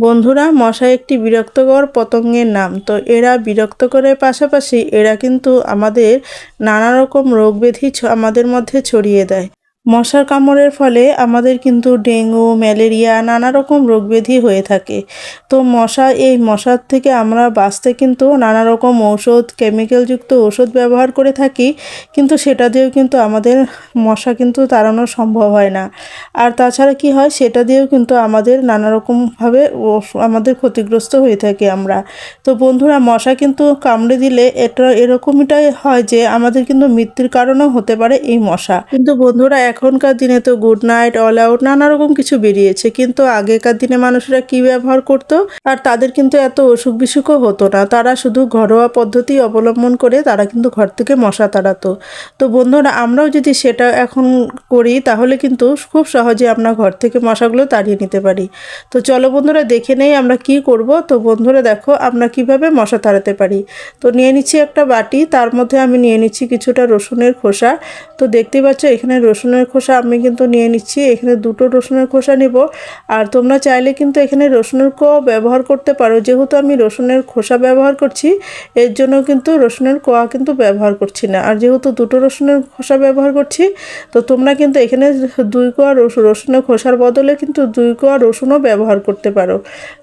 বন্ধুরা মশা একটি বিরক্তকর পতঙ্গের নাম। তো এরা বিরক্ত করে পাশাপাশি এরা কিন্তু আমাদের নানা রকম রোগ ব্যাধি আমাদের মধ্যে ছড়িয়ে দেয়। মশার কামড়ের ফলে আমাদের কিন্তু ডেঙ্গু, ম্যালেরিয়া নানা রকম রোগ ব্যাধি হয়ে থাকে। তো মশা, এই মশার থেকে আমরা বাঁচতে কিন্তু নানা রকম ঔষধ, কেমিক্যালযুক্ত ওষুধ ব্যবহার করে থাকি, কিন্তু সেটা দিয়েও কিন্তু আমাদের মশা কিন্তু তাড়ানো সম্ভব হয় না। আর তাছাড়া কি হয়, সেটা দিয়েও কিন্তু আমাদের নানা রকমভাবে আমাদের ক্ষতিগ্রস্ত হয়ে থাকি আমরা। তো বন্ধুরা, মশা কিন্তু কামড়ে দিলে এটা এরকমটাই হয় যে আমাদের কিন্তু মৃত্যুর কারণও হতে পারে এই মশা। কিন্তু বন্ধুরা এখনকার দিনে তো গুড নাইট অল আউট নানা রকম কিছু বেরিয়েছে। কিন্তু আগেকার দিনে মানুষরা কি ব্যবহার করতো? আর তাদের কিন্তু এত অসুখ বিসুখও হতো না। তারা শুধু ঘরোয়া পদ্ধতি অবলম্বন করে তারা কিন্তু ঘর থেকে মশা তাড়াতো। তো বন্ধুরা, আমরাও যদি সেটা এখন করি, তাহলে কিন্তু খুব সহজে আমরা ঘর থেকে মশাগুলো তাড়িয়ে নিতে পারি। তো চলো বন্ধুরা, দেখে নেই আমরা কি করব। তো বন্ধুরা, দেখো আমরা কীভাবে মশা তাড়াতে পারি। তো নিয়ে নিচ্ছি একটা বাটি, তার মধ্যে আমি নিয়ে নিচ্ছি কিছুটা রসুনের খোসা। তো দেখতে পাচ্ছ, এখানে রসুনের খোসা আমি কিন্তু নিয়ে নিচ্ছি। এখানে দুটো রসুনের খোসা নিব। আর তোমরা চাইলে কিন্তু এখানে রসুনের কোয়াও ব্যবহার করতে পারো। যেহেতু আমি রসুনের খোসা ব্যবহার করছি, এর জন্য কিন্তু রসুনের কোয়া কিন্তু ব্যবহার করছি না। আর যেহেতু দুটো রসুনের খোসা ব্যবহার করছি, তো তোমরা কিন্তু এখানে দুই কোয়া রসুন রসুনের খোসার বদলে কিন্তু দুই কোয়া রসুনও ব্যবহার করতে পারো।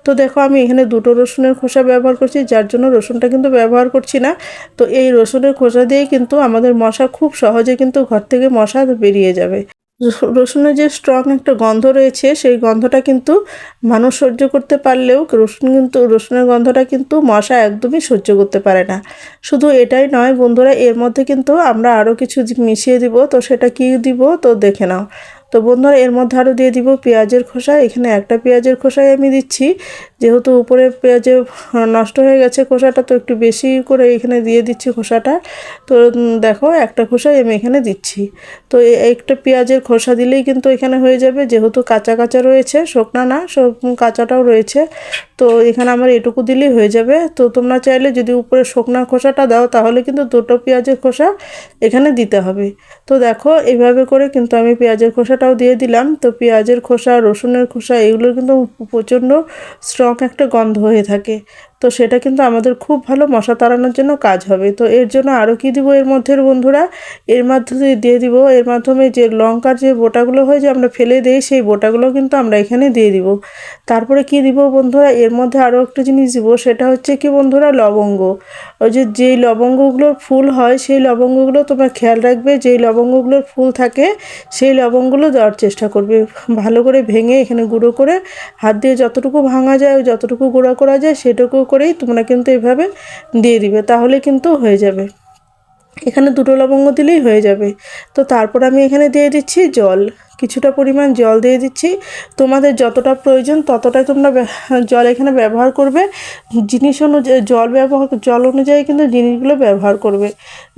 তো দেখো, আমি এখানে দুটো রসুনের খোসা ব্যবহার করছি, যার জন্য রসুনটা কিন্তু ব্যবহার করছি না। তো এই রসুনের খোসা দিয়েই কিন্তু আমাদের মশা খুব সহজে কিন্তু ঘর থেকে মশা বেরিয়ে যাবে। রসু- রসুনের যে স্ট্রং একটা গন্ধ রয়েছে, সেই গন্ধটা কিন্তু মানুষ সহ্য করতে পারলেও রসুন কিন্তু, রসুনের গন্ধটা কিন্তু মশা একদমই সহ্য করতে পারে না। শুধু এটাই নয় বন্ধুরা, এর মধ্যে কিন্তু আমরা আরও কিছু মিশিয়ে দিব। তো সেটা কি দিব? তো দেখে নাও। তো বন্ধুরা, এর মধ্যে আরও দিয়ে দিব পেঁয়াজের খোসা। এখানে একটা পেঁয়াজের খোসাই আমি দিচ্ছি। যেহেতু উপরে পেঁয়াজে নষ্ট হয়ে গেছে খোসাটা, তো একটু বেশি করে এখানে দিয়ে দিচ্ছি খোসাটা। তো দেখো, একটা খোসাই আমি এখানে দিচ্ছি। তো একটা পেঁয়াজের খোসা দিলেই কিন্তু এখানে হয়ে যাবে। যেহেতু কাঁচা কাঁচা রয়েছে, শুকনা না, সব কাঁচাটাও রয়েছে। তো এখানে আমার এটুকু দিলেই হয়ে যাবে। তো তোমরা চাইলে যদি উপরে শুকনা খোসাটা দাও, তাহলে কিন্তু দুটো পেঁয়াজের খোসা এখানে দিতে হবে। তো দেখো এইভাবে করে কিন্তু আমি পেঁয়াজের খোসাটাও দিয়ে দিলাম। তো পেঁয়াজের খোসা, রসুনের খোসা, এগুলোর কিন্তু প্রচণ্ড স্ট্রং একটা গন্ধ হয়ে থাকে। তো সেটা কিন্তু আমাদের খুব ভালো মশা তাড়ানোর জন্য কাজ হবে। তো এর জন্য আরও কি দিব এর মধ্যে বন্ধুরা? এর মাধ্যমে দিয়ে দিব, এর মাধ্যমে যে লঙ্কার যে বোটাগুলো হয় যে আমরা ফেলে দিই, সেই বোটাগুলো কিন্তু আমরা এখানে দিয়ে দিব। তারপরে কি দিব বন্ধুরা? এর মধ্যে আরও একটা জিনিস দিব, সেটা হচ্ছে কি বন্ধুরা? লবঙ্গ। ওই যে যেই লবঙ্গগুলোর ফুল হয়, সেই লবঙ্গগুলো তোমরা খেয়াল রাখবে, যেই লবঙ্গগুলোর ফুল থাকে, সেই লবঙ্গগুলো দেওয়ার চেষ্টা করবে। ভালো করে ভেঙে এখানে গুঁড়ো করে, হাত দিয়ে যতটুকু ভাঙা যায়, যতটুকু গুঁড়ো করা যায়, সেটুকু করেই তোমরা কিন্তু এভাবে দিয়ে দিবে, তাহলে কিন্তু হয়ে যাবে। এখানে দুটো লবঙ্গ দিলেই হয়ে যাবে। তো তারপর আমি এখানে দিয়ে দিচ্ছি জল। কিছুটা পরিমাণ জল দিয়ে দিচ্ছি। তোমাদের যতটা প্রয়োজন ততটাই তোমরা জল এখানে ব্যবহার করবে। জিনিস অনুযায়ী জল ব্যবহার জল অনুযায়ী কিন্তু জিনিসগুলো ব্যবহার করবে।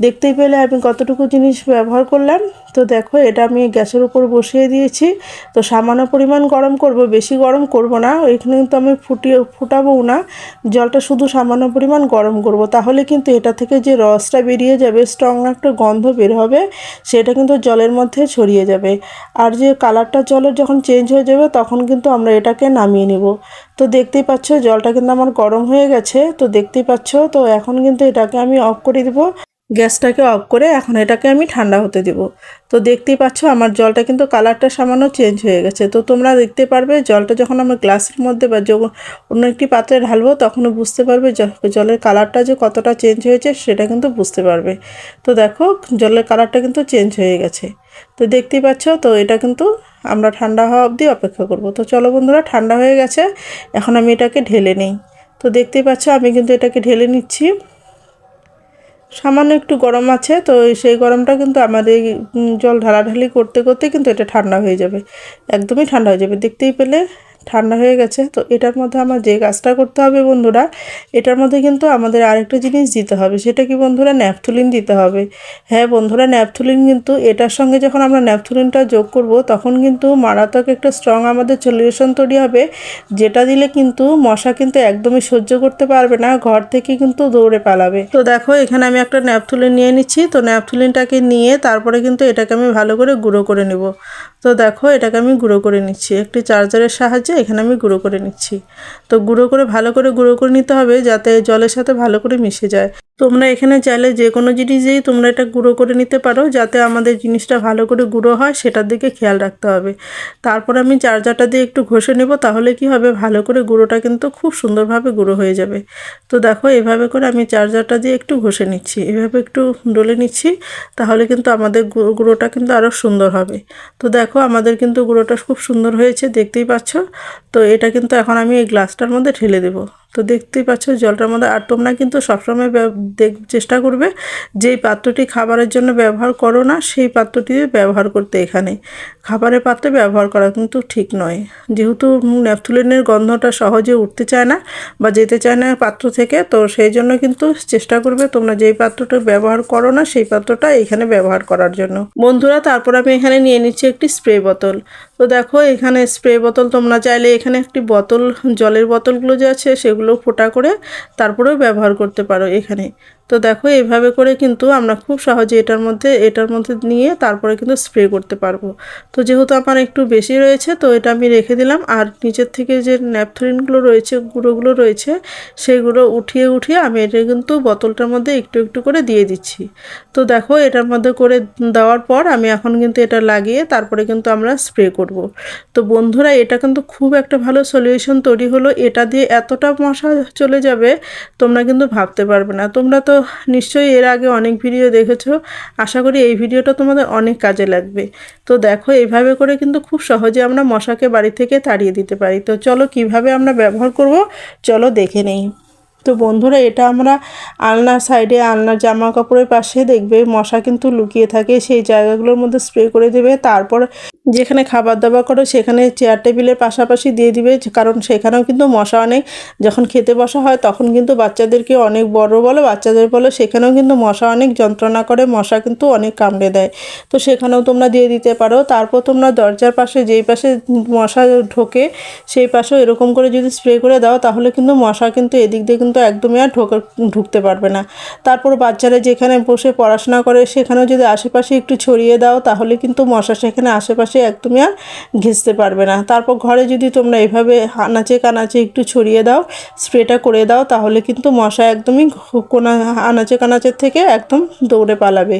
দেখতেই পেলে আমি কতটুকু জিনিস ব্যবহার করলাম। তো দেখো, এটা আমি গ্যাসের উপর বসিয়ে দিয়েছি। তো সামান্য পরিমাণ গরম করব, বেশি গরম করব না। এখানে কিন্তু আমি ফুটিয়ে ফুটাবো না। জলটা শুধু সামান্য পরিমাণ গরম করব। তাহলে কিন্তু এটা থেকে যে রসটা বেরিয়ে যাবে স্ট্রং একটা গন্ধ বের হবে, সেটা কিন্তু জলের মধ্যে ছড়িয়ে যাবে। আর যে কালারটা জলের যখন চেঞ্জ হয়ে যাবে, তখন কিন্তু আমরা এটাকে নামিয়ে নেব। তো দেখতেই পাচ্ছ, জলটা কিন্তু আমার গরম হয়ে গেছে। তো দেখতেই পাচ্ছ, তো এখন কিন্তু এটাকে আমি অফ করে দেবো। গ্যাসটাকে অফ করে এখন এটাকে আমি ঠান্ডা হতে দেব। তো দেখতেই পাচ্ছ, আমার জলটা কিন্তু কালারটা সামান্য চেঞ্জ হয়ে গেছে। তো তোমরা দেখতে পারবে, জলটা যখন আমরা গ্লাসের মধ্যে বা অন্য একটি পাত্রে ঢালবো তখনও বুঝতে পারবে জলের কালারটা যে কতটা চেঞ্জ হয়েছে, সেটা কিন্তু বুঝতে পারবে। তো দেখো, জলের কালারটা কিন্তু চেঞ্জ হয়ে গেছে। তো দেখতেই পাচ্ছ, তো এটা কিন্তু আমরা ঠান্ডা হওয়া অবধি অপেক্ষা করব। তো চলো বন্ধুরা, ঠান্ডা হয়ে গেছে, এখন আমি এটাকে ঢেলে নিই। তো দেখতেই পাচ্ছ, আমি কিন্তু এটাকে ঢেলে নিচ্ছি। সামান্য একটু গরম আছে, তো সেই গরমটা কিন্তু আমাদের জল ঢালাঢালি করতে করতে কিন্তু এটা ঠান্ডা হয়ে যাবে, একদমই ঠান্ডা হয়ে যাবে। দেখতেই পেলে ঠান্ডা হয়ে গেছে। তো এটার মধ্যে আমার যে কাজটা করতে হবে বন্ধুরা, এটার মধ্যে কিন্তু আমাদের আরেকটা জিনিস দিতে হবে, সেটা কি বন্ধুরা? ন্যাপথুলিন দিতে হবে। হ্যাঁ বন্ধুরা, ন্যাপথুলিন কিন্তু এটার সঙ্গে যখন আমরা ন্যাপথুলিনটা যোগ করব, তখন কিন্তু মারাত্মক একটা স্ট্রং আমাদের সলিউশন তৈরি হবে, যেটা দিলে কিন্তু মশা কিন্তু একদমই সহ্য করতে পারবে না, ঘর থেকে কিন্তু দৌড়ে পালাবে। তো দেখো, এখানে আমি একটা ন্যাপথুলিন নিয়ে নিচ্ছি। তো ন্যাপথুলিনটাকে নিয়ে তারপরে কিন্তু এটাকে আমি ভালো করে গুঁড়ো করে নেব। তো দেখো, এটাকে আমি গুঁড়ো করে নিচ্ছি। একটি চার্জারের সাহায্যে এখানে আমি গুঁড়ো করে নিচ্ছি। তো গুঁড়ো করে, ভালো করে গুঁড়ো করে নিতে হবে যাতে জলের সাথে ভালো করে মিশে যায়। তোমরা এখানে চাইলে যে কোনো জিনিসেই তোমরা এটা গুঁড়ো করে নিতে পারো, যাতে আমাদের জিনিসটা ভালো করে গুঁড়ো হয়, সেটার দিকে খেয়াল রাখতে হবে। তারপর আমি চার্জারটা দিয়ে একটু ঘষে নেব, তাহলে কি হবে, ভালো করে গুঁড়োটা কিন্তু খুব সুন্দরভাবে গুঁড়ো হয়ে যাবে। তো দেখো, এভাবে করে আমি চার্জারটা দিয়ে একটু ঘষে নিচ্ছি। এভাবে একটু ডলে নিচ্ছি, তাহলে কিন্তু আমাদের গুঁড়োটা কিন্তু আরও সুন্দর হবে। তো দেখো, আমাদের কিন্তু গুঁড়োটা খুব সুন্দর হয়েছে, দেখতেই পাচ্ছ? তো এটা কিন্তু এখন আমি এই গ্লাসটার মধ্যে ঢেলে দেবো। তো দেখতেই পাচ্ছ জলটার মধ্যে আর তোমরা কিন্তু সবসময় দেখ, চেষ্টা করবে যেই পাত্রটি খাবারের জন্য ব্যবহার করো না, সেই পাত্রটি ব্যবহার করতে এখানে। খাবারের পাত্রে ব্যবহার করা কিন্তু ঠিক নয়। যেহেতু ন্যাপথুলিনের গন্ধটা সহজে উঠতে চায় না বা যেতে চায় না পাত্র থেকে, তো সেই জন্য কিন্তু চেষ্টা করবে তোমরা যেই পাত্রটা ব্যবহার করো না, সেই পাত্রটা এখানে ব্যবহার করার জন্য। বন্ধুরা, তারপর আমি এখানে নিয়ে নিচ্ছি একটি স্প্রে বোতল। তো দেখো, এখানে স্প্রে বোতল তোমরা চাইলে এখানে একটি বোতল জলের বোতলগুলো যে আছে সেগুলো ফোটা করে তারপরেও ব্যবহার করতে পারো এখানে। তো দেখো এইভাবে করে কিন্তু আমরা খুব সহজে এটার মধ্যে এটার মধ্যে নিয়ে তারপরে কিন্তু স্প্রে করতে পারব। তো যেহেতু আমার একটু বেশি রয়েছে, তো এটা আমি রেখে দিলাম। আর নিচের থেকে যে ন্যাপথলিনগুলো রয়েছে, গুঁড়োগুলো রয়েছে, সেগুলো উঠিয়ে উঠিয়ে আমি এটা কিন্তু বোতলটার মধ্যে একটু একটু করে দিয়ে দিচ্ছি। তো দেখো, এটার মধ্যে করে দেওয়ার পর আমি এখন কিন্তু এটা লাগিয়ে তারপরে কিন্তু আমরা স্প্রে করব। তো বন্ধুরা, এটা কিন্তু খুব একটা ভালো সলিউশন তৈরি হলো। এটা দিয়ে এতটা মশা চলে যাবে, তোমরা কিন্তু ভাবতে পারবে না। তোমরা তো নিশ্চয়ই এর আগে অনেক ভিডিও দেখেছ। আশা করি এই ভিডিওটা তোমাদের অনেক কাজে লাগবে। তো দেখো এইভাবে করে কিন্তু খুব সহজে আমরা মশাকে বাড়ি থেকে তাড়িয়ে দিতে পারি। তো চলো কীভাবে আমরা ব্যবহার করব? চলো দেখে নেই। তো বন্ধুরা, এটা আমরা আলনার সাইডে আলনার জামা কাপড়ের পাশে দেখবে, মশা কিন্তু লুকিয়ে থাকে, সেই জায়গাগুলোর মধ্যে স্প্রে করে দেবে, তারপর যেখানে খাবার দাবার করো সেখানে চেয়ার টেবিলের পাশাপাশি দিয়ে দিবে, কারণ সেখানেও কিন্তু মশা অনেক। যখন খেতে বসা হয় তখন কিন্তু বাচ্চাদেরকে অনেক বড় বলো, বাচ্চাদের বলো, সেখানেও কিন্তু মশা অনেক যন্ত্রণা করে, মশা কিন্তু অনেক কামড়ে দেয়। তো সেখানেও তোমরা দিয়ে দিতে পারো। তারপর তোমরা দরজার পাশে, যেই পাশে মশা ঢোকে, সেই পাশেও এরকম করে যদি স্প্রে করে দাও, তাহলে কিন্তু মশা কিন্তু এদিক দিয়ে কিন্তু একদমই আর ঢোকা, ঢুকতে পারবে না। তারপর বাচ্চারা যেখানে বসে পড়াশোনা করে, সেখানেও যদি আশেপাশে একটু ছড়িয়ে দাও, তাহলে কিন্তু মশা সেখানে আশেপাশে একদমই আর ঘেঁচতে পারবে না। তারপর ঘরে যদি তোমরা এভাবে আনাচে কানাচে একটু ছড়িয়ে দাও, স্প্রেটা করে দাও, তাহলে কিন্তু মশা একদমই কোনা, আনাচে কানাচের থেকে একদম দৌড়ে পালাবে।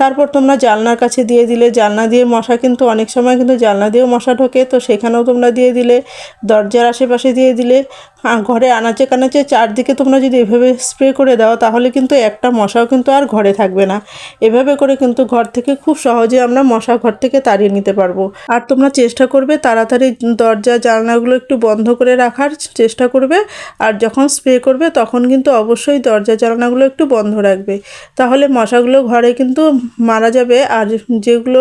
তারপর তোমরা জানলার কাছে দিয়ে দিলে জানলা দিয়ে মশা কিন্তু অনেক সময় কিন্তু জানলা দিয়েও মশা ঢোকে, তো সেখানেও তোমরা দিয়ে দিলে, দরজার আশেপাশে দিয়ে দিলে ঘরে আনাচে কানাচে চারদিকে তোমরা যদি এভাবে স্প্রে করে দাও, তাহলে কিন্তু একটা মশাও কিন্তু আর ঘরে থাকবে না। এভাবে করে কিন্তু ঘর থেকে খুব সহজে আমরা মশা ঘর থেকে তাড়িয়ে নিতে পারব। আর তোমরা চেষ্টা করবে তাড়াতাড়ি দরজা, জানলাগুলো একটু বন্ধ করে রাখার চেষ্টা করবে। আর যখন স্প্রে করবে, তখন কিন্তু অবশ্যই দরজা, জানলাগুলো একটু বন্ধ রাখবে। তাহলে মশাগুলো ঘরে কিন্তু মারা যাবে, আর যেগুলো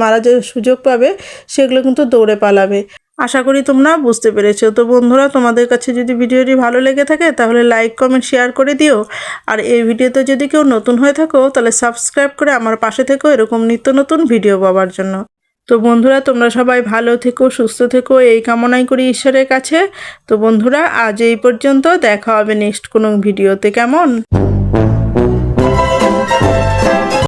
মারা যাওয়ার সুযোগ পাবে, সেগুলো কিন্তু দৌড়ে পালাবে। আশা করি তোমরা বুঝতে পেরেছ। তো বন্ধুরা, তোমাদের কাছে যদি ভিডিওটি ভালো লেগে থাকে, তাহলে লাইক, কমেন্ট, শেয়ার করে দিও। আর এই ভিডিওতে যদি কেউ নতুন হয়ে থাকো, তাহলে সাবস্ক্রাইব করে আমার পাশে থেকো এরকম নিত্য নতুন ভিডিও পাওয়ার জন্য। তো বন্ধুরা, তোমরা সবাই ভালো থেকো, সুস্থ থেকো, এই কামনাই করি ঈশ্বরের কাছে। তো বন্ধুরা, আজ এই পর্যন্ত দেখা হবে নেক্সট কোনো ভিডিওতে। কেমন?